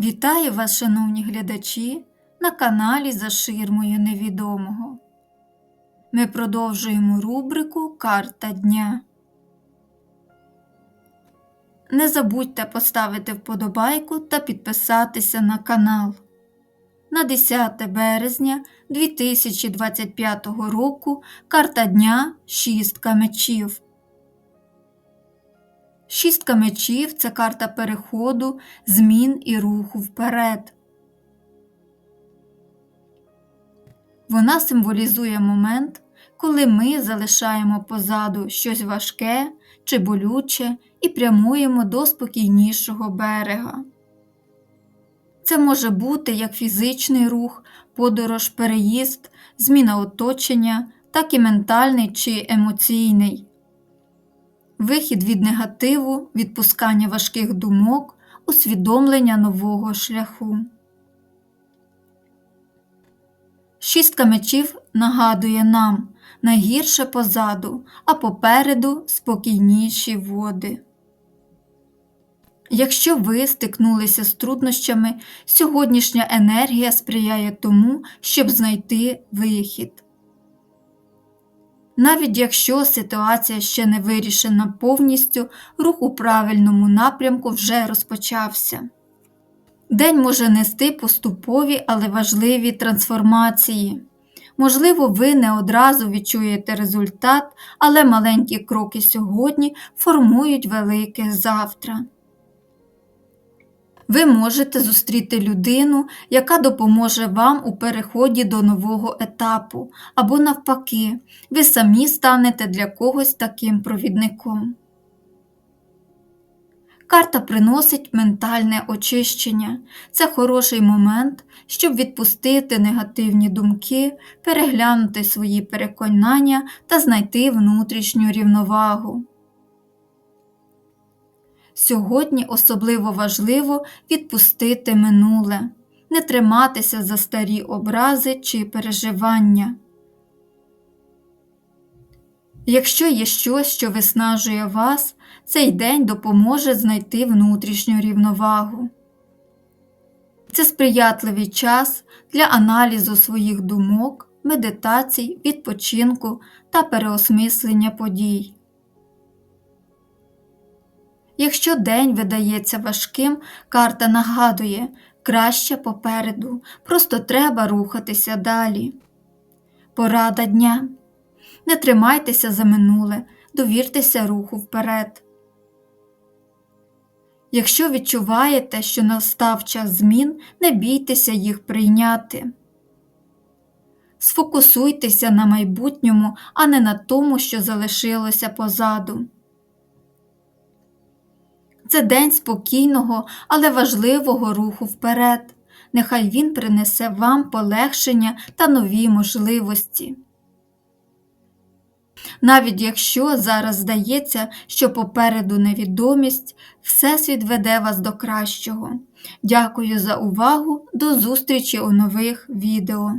Вітаю вас, шановні глядачі, на каналі За ширмою невідомого. Ми продовжуємо рубрику Карта дня. Не забудьте поставити вподобайку та підписатися на канал. На 10 березня 2025 року карта дня Шістка мечів. Шістка мечів це карта переходу, змін і руху вперед. Вона символізує момент, коли ми залишаємо позаду щось важке чи болюче і прямуємо до спокійнішого берега. Це може бути як фізичний рух, подорож, переїзд, зміна оточення, так і ментальний чи емоційний вихід від негативу, відпускання важких думок, усвідомлення нового шляху. Шістка мечів нагадує нам найгірше позаду, а попереду спокійніші води. Якщо ви стикнулися з труднощами, сьогоднішня енергія сприяє тому, щоб знайти вихід. Навіть якщо ситуація ще не вирішена повністю, рух у правильному напрямку вже розпочався. День може нести поступові, але важливі трансформації. Можливо, ви не одразу відчуєте результат, але маленькі кроки сьогодні формують велике завтра. Ви можете зустріти людину, яка допоможе вам у переході до нового етапу, або навпаки, ви самі станете для когось таким провідником. Карта приносить ментальне очищення. Це хороший момент, щоб відпустити негативні думки, переглянути свої переконання та знайти внутрішню рівновагу. Сьогодні особливо важливо відпустити минуле, не триматися за старі образи чи переживання. Якщо є щось, що виснажує вас, цей день допоможе знайти внутрішню рівновагу. Це сприятливий час для аналізу своїх думок, медитацій, відпочинку та переосмислення подій. Якщо день видається важким, карта нагадує краще попереду, просто треба рухатися далі. Порада дня. Не тримайтеся за минуле, довіртеся руху вперед. Якщо відчуваєте, що настав час змін, не бійтеся їх прийняти. Сфокусуйтеся на майбутньому, а не на тому, що залишилося позаду. Це день спокійного, але важливого руху вперед. Нехай він принесе вам полегшення та нові можливості. Навіть якщо зараз здається, що попереду невідомість, Всесвіт веде вас до кращого. Дякую за увагу, до зустрічі у нових відео.